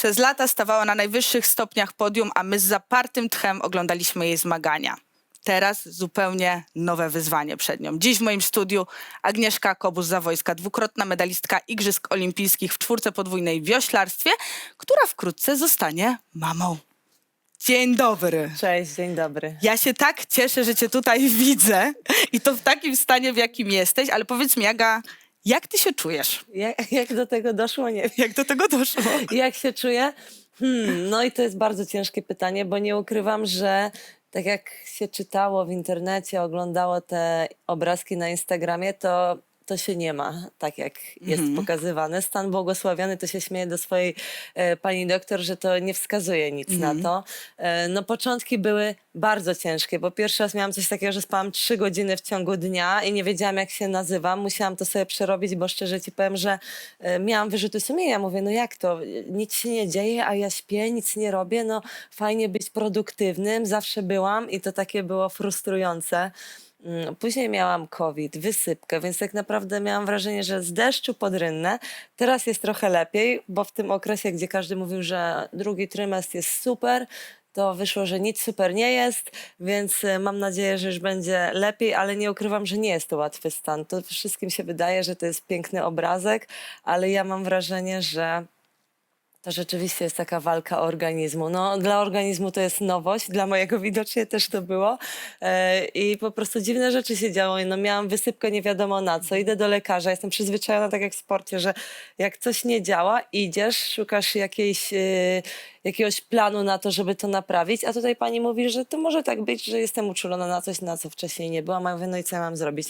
Przez lata stawała na najwyższych stopniach podium, a my z zapartym tchem oglądaliśmy jej zmagania. Teraz zupełnie nowe wyzwanie przed nią. Dziś w moim studiu Agnieszka Kobus-Zawojska, dwukrotna medalistka Igrzysk Olimpijskich w czwórce podwójnej w wioślarstwie, która wkrótce zostanie mamą. Dzień dobry. Cześć, dzień dobry. Ja się tak cieszę, że cię tutaj widzę i to w takim stanie, w jakim jesteś, ale powiedz mi, Aga, jak ty się czujesz? Jak, jak do tego doszło, nie wiem. Jak do tego doszło? Jak się czuję? Hmm, no i to jest bardzo ciężkie pytanie, bo nie ukrywam, że tak jak się czytało w internecie, oglądało te obrazki na Instagramie, to to się nie ma tak, jak jest pokazywane. Stan błogosławiony to się śmieje do swojej e, pani doktor, że to nie wskazuje nic na to. E, no początki były bardzo ciężkie, bo pierwszy raz miałam coś takiego, że spałam trzy godziny w ciągu dnia i nie wiedziałam, jak się nazywam. Musiałam to sobie przerobić, bo szczerze ci powiem, że e, miałam wyrzuty sumienia. Mówię, no jak to? Nic się nie dzieje, a ja śpię, nic nie robię. No fajnie być produktywnym, zawsze byłam i to takie było frustrujące. Mm, Później miałam COVID, wysypkę, więc tak naprawdę miałam wrażenie, że z deszczu pod rynnę. Teraz jest trochę lepiej, bo w tym okresie, gdzie każdy mówił, że drugi trymestr jest super, to wyszło, że nic super nie jest, więc e, mam nadzieję, że już będzie lepiej, ale nie ukrywam, że nie jest to łatwy stan. To wszystkim się wydaje, że to jest piękny obrazek, ale ja mam wrażenie, że to rzeczywiście jest taka walka organizmu. No, dla organizmu to jest nowość, dla mojego widocznie też to było. E, I po prostu dziwne rzeczy się działy. No, miałam wysypkę nie wiadomo na co. Idę do lekarza, jestem przyzwyczajona tak jak w sporcie, że jak coś nie działa, idziesz, szukasz jakiejś, e, jakiegoś planu na to, żeby to naprawić, a tutaj pani mówi, że to może tak być, że jestem uczulona na coś, na co wcześniej nie byłam. A ja mówię, no i co ja mam zrobić?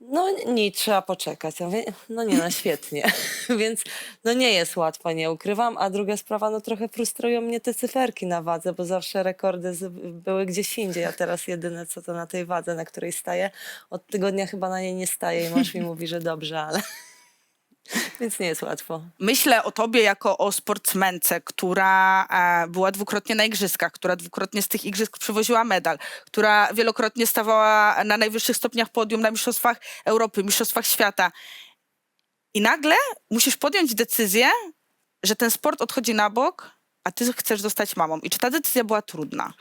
No nic, trzeba poczekać. Ja mówię, no nie, no świetnie. Więc no nie jest łatwo, nie ukrywam. A druga sprawa, no trochę frustrują mnie te cyferki na wadze, bo zawsze rekordy z, były gdzieś indziej, a teraz jedyne co to na tej wadze, na której staję. Od tygodnia chyba na niej nie staję i mąż mi mówi, że dobrze, ale... Więc nie jest łatwo. Myślę o tobie jako o sportsmence, która e, była dwukrotnie na igrzyskach, która dwukrotnie z tych igrzysk przywoziła medal, która wielokrotnie stawała na najwyższych stopniach podium na Mistrzostwach Europy, Mistrzostwach Świata. I nagle musisz podjąć decyzję, że ten sport odchodzi na bok, a ty chcesz zostać mamą. I czy ta decyzja była trudna?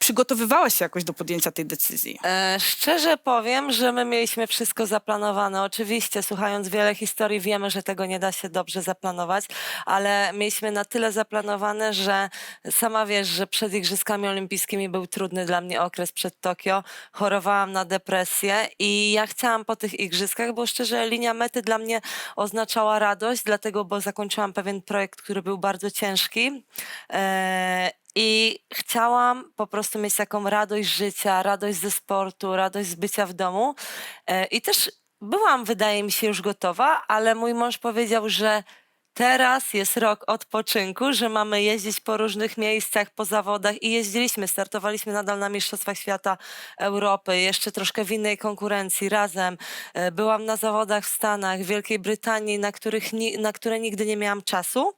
Przygotowywałaś się jakoś do podjęcia tej decyzji? E, szczerze powiem, że my mieliśmy wszystko zaplanowane. Oczywiście, słuchając wiele historii, wiemy, że tego nie da się dobrze zaplanować, ale mieliśmy na tyle zaplanowane, że sama wiesz, że przed Igrzyskami Olimpijskimi był trudny dla mnie okres przed Tokio. Chorowałam na depresję i ja chciałam po tych Igrzyskach, bo szczerze linia mety dla mnie oznaczała radość, dlatego, bo zakończyłam pewien projekt, który był bardzo ciężki. E, i chciałam po prostu mieć taką radość życia, radość ze sportu, radość z bycia w domu. E, I też byłam, wydaje mi się, już gotowa, ale mój mąż powiedział, że teraz jest rok odpoczynku, że mamy jeździć po różnych miejscach, po zawodach i jeździliśmy, startowaliśmy nadal na Mistrzostwach Świata Europy, jeszcze troszkę w innej konkurencji razem. E, Byłam na zawodach w Stanach, w Wielkiej Brytanii, na, których, na które nigdy nie miałam czasu.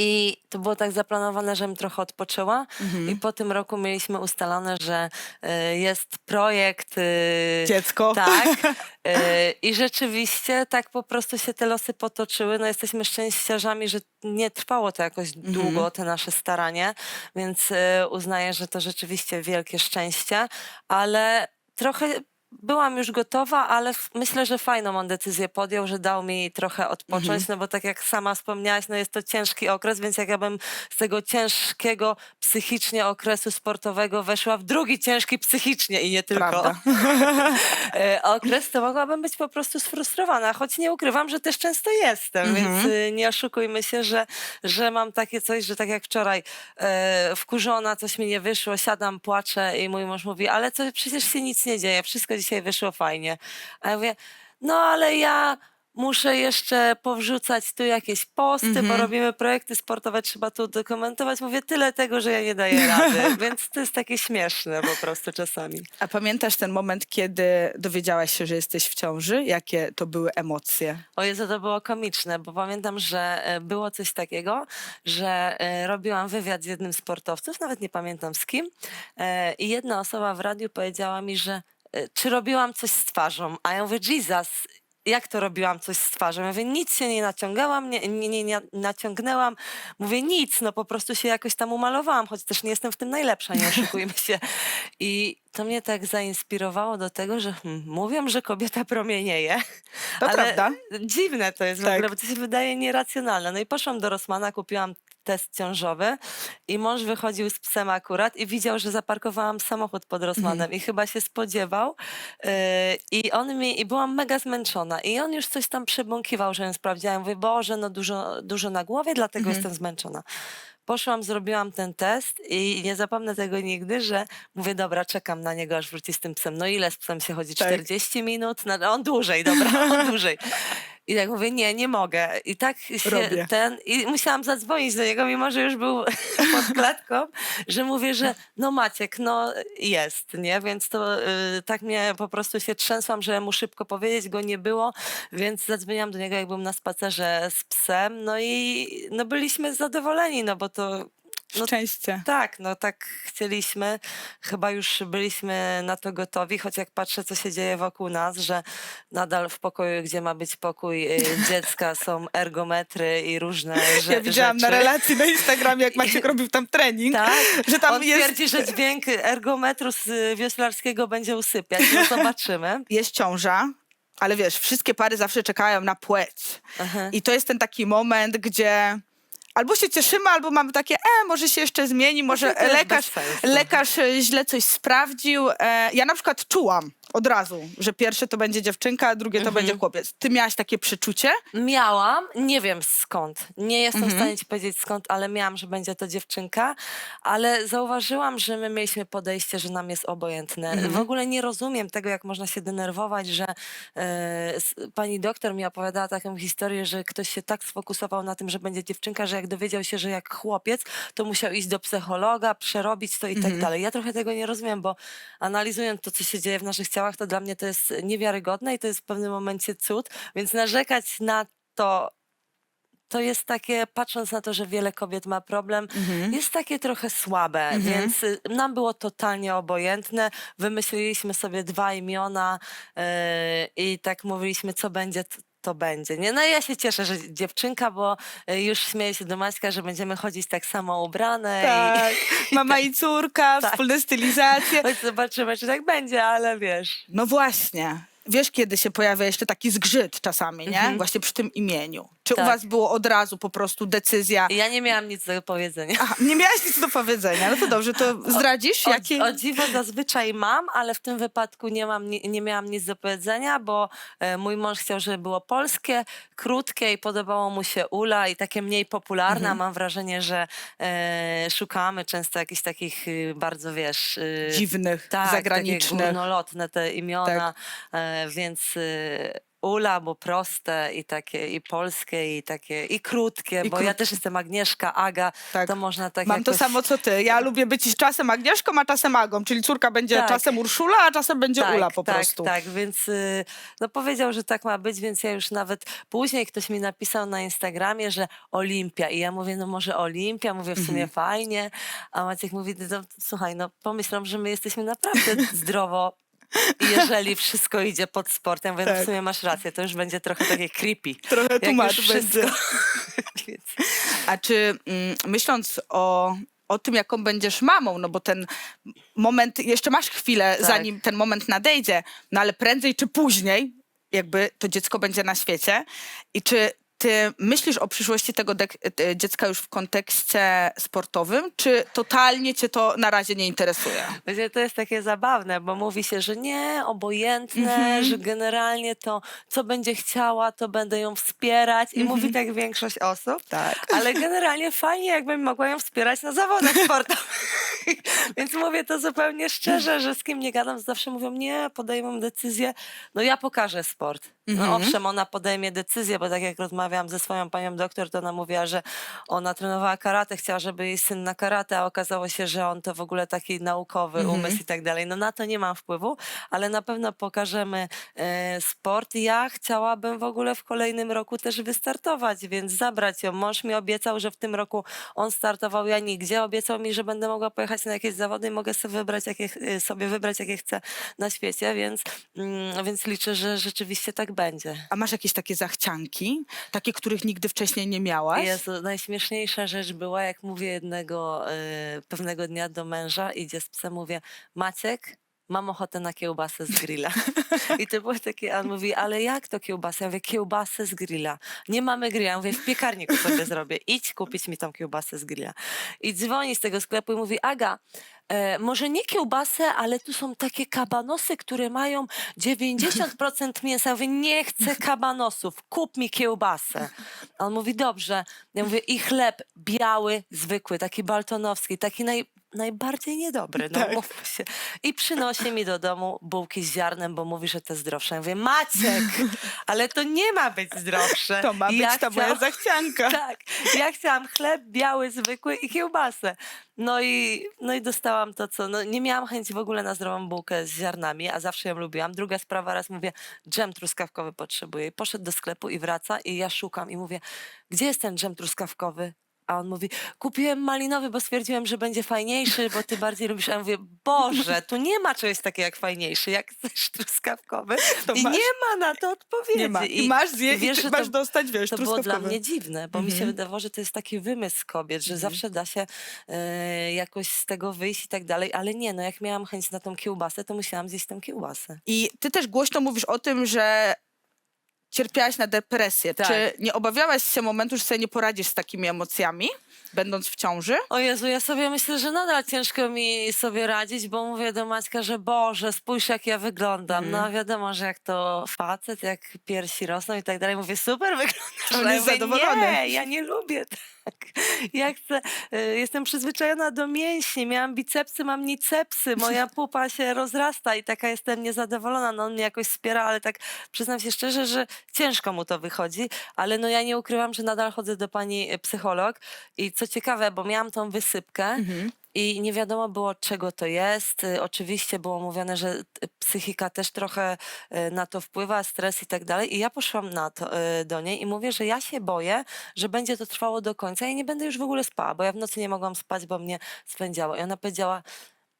I to było tak zaplanowane, żebym trochę odpoczęła. I po tym roku mieliśmy ustalone, że y, jest projekt. y, Dziecko. Tak. y, I rzeczywiście tak po prostu się te losy potoczyły. No jesteśmy szczęściarzami, że nie trwało to jakoś długo, te nasze staranie, więc y, uznaję, że to rzeczywiście wielkie szczęście, ale trochę byłam już gotowa, ale f- myślę, że fajną on decyzję podjął, że dał mi trochę odpocząć, no bo tak jak sama wspomniałaś, no jest to ciężki okres, więc jak ja bym z tego ciężkiego psychicznie okresu sportowego weszła w drugi ciężki psychicznie i nie tylko Prawda. e, okres, to mogłabym być po prostu sfrustrowana, choć nie ukrywam, że też często jestem, więc y, nie oszukujmy się, że, że mam takie coś, że tak jak wczoraj e, wkurzona, coś mi nie wyszło, siadam, płaczę i mój mąż mówi, ale co, przecież się nic nie dzieje, wszystko dzisiaj wyszło fajnie. A ja mówię, no ale ja muszę jeszcze powrzucać tu jakieś posty, bo robimy projekty sportowe, trzeba tu dokumentować. Mówię, tyle tego, że ja nie daję rady, więc to jest takie śmieszne po prostu czasami. A pamiętasz ten moment, kiedy dowiedziałaś się, że jesteś w ciąży? Jakie to były emocje? O Jezu, to było komiczne, bo pamiętam, że e, było coś takiego, że e, robiłam wywiad z jednym z sportowców, nawet nie pamiętam z kim, e, i jedna osoba w radiu powiedziała mi, że e, czy robiłam coś z twarzą, a ja mówię, Jesus, jak to robiłam coś z twarzą? Ja mówię, nic się nie naciągałam, nie, nie, nie, nie naciągnęłam. Mówię, nic, no po prostu się jakoś tam umalowałam, choć też nie jestem w tym najlepsza, nie oszukujmy się. I to mnie tak zainspirowało do tego, że hmm, mówią, że kobieta promienieje. To ale prawda. Dziwne to jest w Tak. ogóle, bo to się wydaje nieracjonalne. No i poszłam do Rossmana, kupiłam test ciążowy i mąż wychodził z psem akurat i widział, że zaparkowałam samochód pod Rossmanem Mhm. i chyba się spodziewał yy, i on mi, i byłam mega zmęczona i on już coś tam przebąkiwał, że ją sprawdziłam. Mówię, Boże, no dużo, dużo na głowie, dlatego Mhm. jestem zmęczona. Poszłam, zrobiłam ten test i nie zapomnę tego nigdy, że mówię, dobra, czekam na niego, aż wróci z tym psem. No ile z psem się chodzi? Tak. 40 minut? No, on dłużej, dobra, on dłużej. I tak mówię, nie, nie mogę. I tak się Robię. ten. I musiałam zadzwonić do niego, mimo że już był pod klatką, że mówię, że no Maciek, no jest, nie? Więc to y, tak mnie po prostu się trzęsłam, że mu szybko powiedzieć, go nie było, więc zadzwoniłam do niego, jak byłem na spacerze z psem. No i no byliśmy zadowoleni, no bo to No- Szczęście. tak, no tak chcieliśmy. Chyba już byliśmy na to gotowi, choć jak patrzę, co się dzieje wokół nas, że nadal w pokoju, gdzie ma być pokój y, dziecka, są ergometry i różne rze- Ja widziałam na rzeczy. relacji na Instagramie, jak Maciek robił tam trening, Tak, że tam on jest, twierdzi, że dźwięk ergometru z y, wioślarskiego będzie usypiać. No zobaczymy. jest ciąża, ale wiesz, wszystkie pary zawsze czekają na płeć. I to jest ten taki moment, gdzie albo się cieszymy, albo mamy takie, e, może się jeszcze zmieni, może to jest lekarz, lekarz e, źle coś sprawdził. E, ja na przykład czułam od razu, że pierwsze to będzie dziewczynka, a drugie to Mhm. będzie chłopiec. Ty miałaś takie przeczucie? Miałam, nie wiem skąd. Nie jestem Mhm. w stanie ci powiedzieć skąd, ale miałam, że będzie to dziewczynka. Ale zauważyłam, że my mieliśmy podejście, że nam jest obojętne. Mhm. W ogóle nie rozumiem tego, jak można się denerwować, że e, s- pani doktor mi opowiadała taką historię, że ktoś się tak sfokusował na tym, że będzie dziewczynka, że jak dowiedział się, że jak chłopiec, to musiał iść do psychologa, przerobić to i tak Mhm. dalej. Ja trochę tego nie rozumiem, bo analizując to, co się dzieje w naszych ciałach, to dla mnie to jest niewiarygodne i to jest w pewnym momencie cud, więc narzekać na to, to jest takie, patrząc na to, że wiele kobiet ma problem, jest takie trochę słabe, Mhm. więc y, nam było totalnie obojętne. Wymyśliliśmy sobie dwa imiona yy, i tak mówiliśmy, co będzie, t- to będzie. Nie? No i ja się cieszę, że dziewczynka, bo y, już śmieję się do Maćka, że będziemy chodzić tak samo ubrane Tak. Mama i córka, Tak. wspólne stylizacje. i choć zobaczymy, czy tak będzie, ale wiesz. No właśnie. Wiesz, kiedy się pojawia jeszcze taki zgrzyt czasami, nie? Mhm. Właśnie przy tym imieniu. Czy u Tak. was było od razu po prostu decyzja? Ja nie miałam nic do powiedzenia. Aha, nie miałaś nic do powiedzenia. No to dobrze, to zdradzisz? O, Jaki... o dziwo zazwyczaj mam, ale w tym wypadku nie, mam, nie, nie miałam nic do powiedzenia, bo e, mój mąż chciał, żeby było polskie, krótkie i podobało mu się Ula i takie mniej popularne. Mhm. Mam wrażenie, że e, szukamy często jakichś takich y, bardzo, wiesz... y, Dziwnych, tak, takie zagranicznych. górnolotne te imiona, e, więc... Y, Ula, bo proste i takie, i polskie, i takie, i krótkie, I bo ja krótkie. też jestem Agnieszka, Aga, Tak. to można tak Mam to jakoś... samo co ty. Ja lubię być czasem Agnieszką, a czasem Agą. Czyli córka będzie Tak. czasem Urszula, a czasem będzie Ula po tak, prostu. Tak, więc y, no powiedział, że tak ma być, więc ja już nawet później ktoś mi napisał na Instagramie, że Olimpia i ja mówię, no może Olimpia, mówię w sumie Mhm. fajnie, a Maciek mówi, no, słuchaj, no pomyślą, że my jesteśmy naprawdę zdrowo jeżeli wszystko idzie pod sportem, więc Tak. w sumie masz rację, to już będzie trochę takie creepy. Trochę tłumacz będzie. A czy mm, myśląc o, o tym, jaką będziesz mamą, no bo ten moment, jeszcze masz chwilę, Tak. zanim ten moment nadejdzie, no ale prędzej czy później, jakby to dziecko będzie na świecie. I czy ty myślisz o przyszłości tego dek- e, dziecka już w kontekście sportowym, czy totalnie cię to na razie nie interesuje? Wiecie, to jest takie zabawne, bo mówi się, że nie, obojętne, Mhm. że generalnie to, co będzie chciała, to będę ją wspierać. I mówi tak większość osób. Tak. Ale generalnie fajnie, jakbym mogła ją wspierać na zawodach sportowych. Więc mówię to zupełnie szczerze, że z kim nie gadam, zawsze mówią, nie, podejmą decyzję. No ja pokażę sport. No Mhm. owszem, ona podejmie decyzję, bo tak jak rozmawiałam ze swoją panią doktor, to ona mówiła, że ona trenowała karate, chciała, żeby jej syn na karate, a okazało się, że on to w ogóle taki naukowy Mhm. umysł i tak dalej. No na to nie mam wpływu, ale na pewno pokażemy e, sport. Ja chciałabym w ogóle w kolejnym roku też wystartować, więc zabrać ją. Mąż mi obiecał, że w tym roku on startował, ja nigdzie. Obiecał mi, że będę mogła pojechać na jakieś zawody i mogę sobie wybrać, jakie, ch- sobie wybrać, jakie chcę na świecie, więc, mm, więc liczę, że rzeczywiście tak będzie. A masz jakieś takie zachcianki? Takie, których nigdy wcześniej nie miałaś? Jezu, najśmieszniejsza rzecz była, jak mówię jednego e, pewnego dnia do męża, idzie z psem, mówię, Maciek, mam ochotę na kiełbasę z grilla. I to było takie, on mówi, ale jak to kiełbasa? Ja mówię, kiełbasę z grilla. Nie mamy grilla. Ja mówię, w piekarniku sobie zrobię. Idź kupić mi tą kiełbasę z grilla. I dzwoni z tego sklepu i mówi, Aga, e, może nie kiełbasę, ale tu są takie kabanosy, które mają 90% mięsa. Ja mówię, nie chcę kabanosów, kup mi kiełbasę. A on mówi, dobrze. Ja mówię, i chleb biały, zwykły, taki baltonowski, taki naj, najbardziej niedobry, no Tak. mówmy się. I przynosi mi do domu bułki z ziarnem, bo mówi, że to zdrowsze. Ja mówię, Maciek, ale to nie ma być zdrowsze. To ma być ja ta moja chciałam- zachcianka. tak. Ja chciałam chleb biały, zwykły i kiełbasę. No i, no i dostałam to, co. No, nie miałam chęci w ogóle na zdrową bułkę z ziarnami, a zawsze ją lubiłam. Druga sprawa, raz mówię, dżem truskawkowy potrzebuję. I poszedł do sklepu i wraca, i ja szukam i mówię, gdzie jest ten dżem truskawkowy? A on mówi, kupiłem malinowy, bo stwierdziłem, że będzie fajniejszy, bo ty bardziej lubisz. A ja mówię, Boże, tu nie ma czegoś takiego jak fajniejszy, jak chcesz truskawkowy. To I masz. nie ma na to odpowiedzi. Nie ma. I masz zje, i wiesz, że masz to- dostać, wiesz, to było dla mnie dziwne, bo mi się Mhm. wydawało, że to jest taki wymysł kobiet, że zawsze da się e, jakoś z tego wyjść i tak dalej, ale nie, no jak miałam chęć na tą kiełbasę, to musiałam zjeść tę kiełbasę. I ty też głośno mówisz o tym, że cierpiałaś na depresję. Tak. Czy nie obawiałaś się momentu, że sobie nie poradzisz z takimi emocjami, będąc w ciąży? O Jezu, ja sobie myślę, że nadal ciężko mi sobie radzić, bo mówię do Maćka, że Boże, spójrz jak ja wyglądam. Mhm. No wiadomo, że jak to facet, jak piersi rosną i tak dalej, mówię, super wyglądasz. On A ja jest mówię, zadowolony. Nie, ja nie lubię tak. Ja chcę, y, jestem przyzwyczajona do mięśni, miałam bicepsy, mam nicepsy, moja pupa się rozrasta i taka jestem niezadowolona. No on mnie jakoś wspiera, ale tak przyznam się szczerze, że ciężko mu to wychodzi, ale no ja nie ukrywam, że nadal chodzę do pani y, psycholog i co ciekawe, bo miałam tą wysypkę, Mhm. i nie wiadomo było, czego to jest. Y, Oczywiście było mówione, że y, psychika też trochę y, na to wpływa, stres i tak dalej. I ja poszłam na to, y, do niej i mówię, że ja się boję, że będzie to trwało do końca i nie będę już w ogóle spała, bo ja w nocy nie mogłam spać, bo mnie spędziało. I ona powiedziała,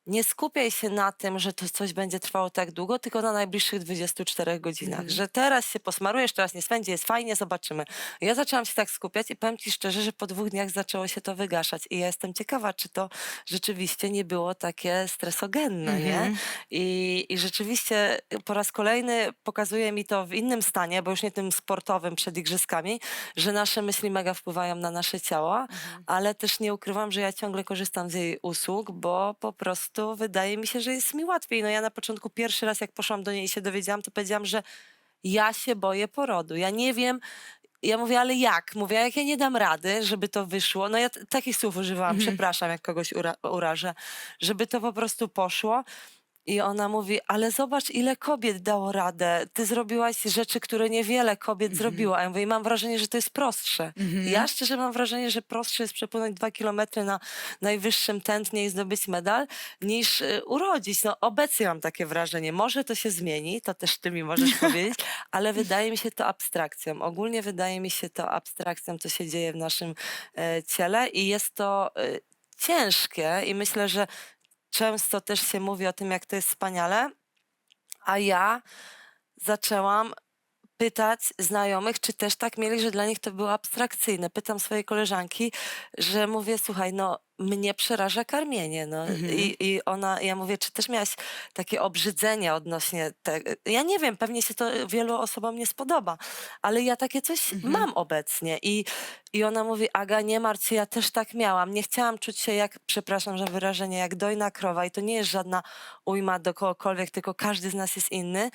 nie skupiaj się na tym, że to coś będzie trwało tak długo, tylko na najbliższych 24 godzinach. Mhm. Że teraz się posmarujesz, teraz nie spędzi, jest fajnie, zobaczymy. Ja zaczęłam się tak skupiać i powiem ci szczerze, że po dwóch dniach zaczęło się to wygaszać. I ja jestem ciekawa, czy to rzeczywiście nie było takie stresogenne, nie? Mhm. I, I rzeczywiście po raz kolejny pokazuje mi to w innym stanie, bo już nie tym sportowym przed igrzyskami, że nasze myśli mega wpływają na nasze ciała, ale też nie ukrywam, że ja ciągle korzystam z jej usług, bo po prostu wydaje mi się, że jest mi łatwiej. No ja na początku pierwszy raz, jak poszłam do niej i się dowiedziałam, to powiedziałam, że ja się boję porodu. Ja nie wiem, ja mówię, ale jak? Mówię, jak ja nie dam rady, żeby to wyszło, no ja t- takich słów używałam, Mhm. przepraszam, jak kogoś ura urażę, żeby to po prostu poszło. I ona mówi, ale zobacz, ile kobiet dało radę. Ty zrobiłaś rzeczy, które niewiele kobiet zrobiło. A ja mówię, mam wrażenie, że to jest prostsze. Mhm. Ja szczerze mam wrażenie, że prostsze jest przepłynąć dwa kilometry na najwyższym tętnie i zdobyć medal, niż y, urodzić. No obecnie mam takie wrażenie. Może to się zmieni, to też ty mi możesz powiedzieć, ale wydaje mi się to abstrakcją. Ogólnie wydaje mi się to abstrakcją, co się dzieje w naszym e, ciele i jest to e, ciężkie i myślę, że często też się mówi o tym, jak to jest wspaniale, a ja zaczęłam pytać znajomych, czy też tak mieli, że dla nich to było abstrakcyjne. Pytam swojej koleżanki, że mówię, słuchaj, no mnie przeraża karmienie. No. Mhm. I, I ona, ja mówię, czy też miałaś takie obrzydzenie odnośnie tego? Ja nie wiem, pewnie się to wielu osobom nie spodoba, ale ja takie coś Mhm. mam obecnie. I, I ona mówi, Aga, nie martw się, ja też tak miałam. Nie chciałam czuć się jak, przepraszam za wyrażenie, jak dojna krowa. I to nie jest żadna ujma do kogokolwiek, tylko każdy z nas jest inny.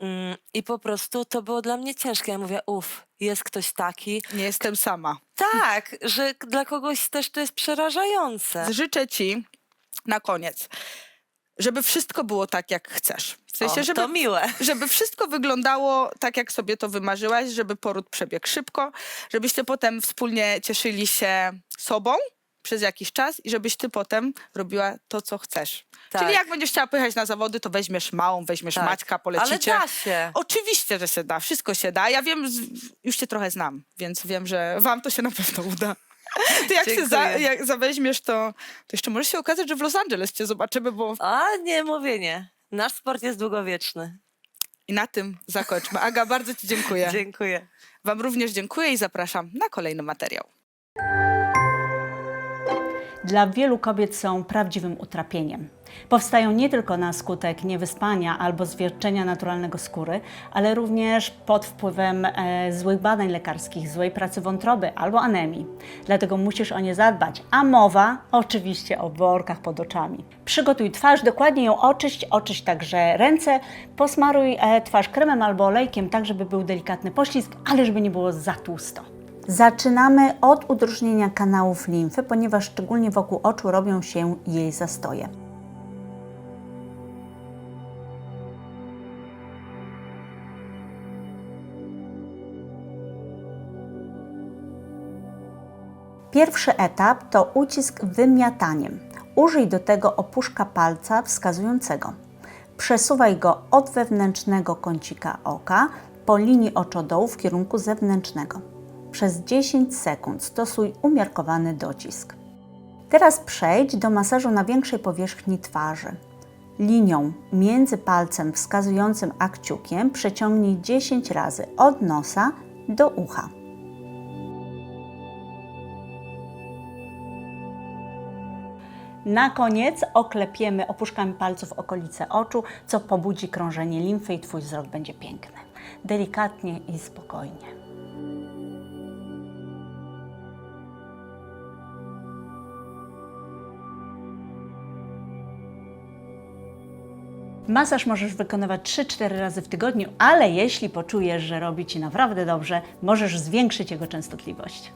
Mm, I po prostu to było dla mnie ciężkie. Ja mówię, uff, jest ktoś taki. Nie jestem sama. Tak, że dla kogoś też to jest przerażające. Życzę ci na koniec, żeby wszystko było tak, jak chcesz. W sensie, o, żeby To miłe. żeby wszystko wyglądało tak, jak sobie to wymarzyłaś, żeby poród przebiegł szybko, żebyście potem wspólnie cieszyli się sobą przez jakiś czas i żebyś ty potem robiła to, co chcesz. Tak. Czyli jak będziesz chciała pojechać na zawody, to weźmiesz małą, weźmiesz Tak. Maćka, polecicie. Ale da się. Oczywiście, że się da, wszystko się da. Ja wiem, z- już cię trochę znam, więc wiem, że wam to się na pewno uda. Ty jak się za, Dziękuję. jak zaweźmiesz, to, to jeszcze może się okazać, że w Los Angeles cię zobaczymy, bo A nie, mówię nie. Nasz sport jest długowieczny. i na tym zakończmy. Aga, bardzo ci dziękuję. Dziękuję. Wam również dziękuję i zapraszam na kolejny materiał. Dla wielu kobiet są prawdziwym utrapieniem. Powstają nie tylko na skutek niewyspania albo zwierczenia naturalnego skóry, ale również pod wpływem e, złych badań lekarskich, złej pracy wątroby albo anemii. Dlatego musisz o nie zadbać. A mowa oczywiście o workach pod oczami. Przygotuj twarz, dokładnie ją oczyść, oczyść także ręce, posmaruj e, twarz kremem albo olejkiem, tak żeby był delikatny poślizg, ale żeby nie było za tłusto. Zaczynamy od udrożnienia kanałów limfy, ponieważ szczególnie wokół oczu robią się jej zastoje. Pierwszy etap to ucisk wymiataniem. Użyj do tego opuszka palca wskazującego. Przesuwaj go od wewnętrznego kącika oka po linii oczodołu w kierunku zewnętrznego. Przez 10 sekund stosuj umiarkowany docisk. Teraz przejdź do masażu na większej powierzchni twarzy. Linią między palcem wskazującym a kciukiem przeciągnij 10 razy od nosa do ucha. Na koniec oklepiemy opuszkami palców okolice oczu, co pobudzi krążenie limfy i Twój wzrok będzie piękny. Delikatnie i spokojnie. Masaż możesz wykonywać 3-4 razy w tygodniu, ale jeśli poczujesz, że robi Ci naprawdę dobrze, możesz zwiększyć jego częstotliwość.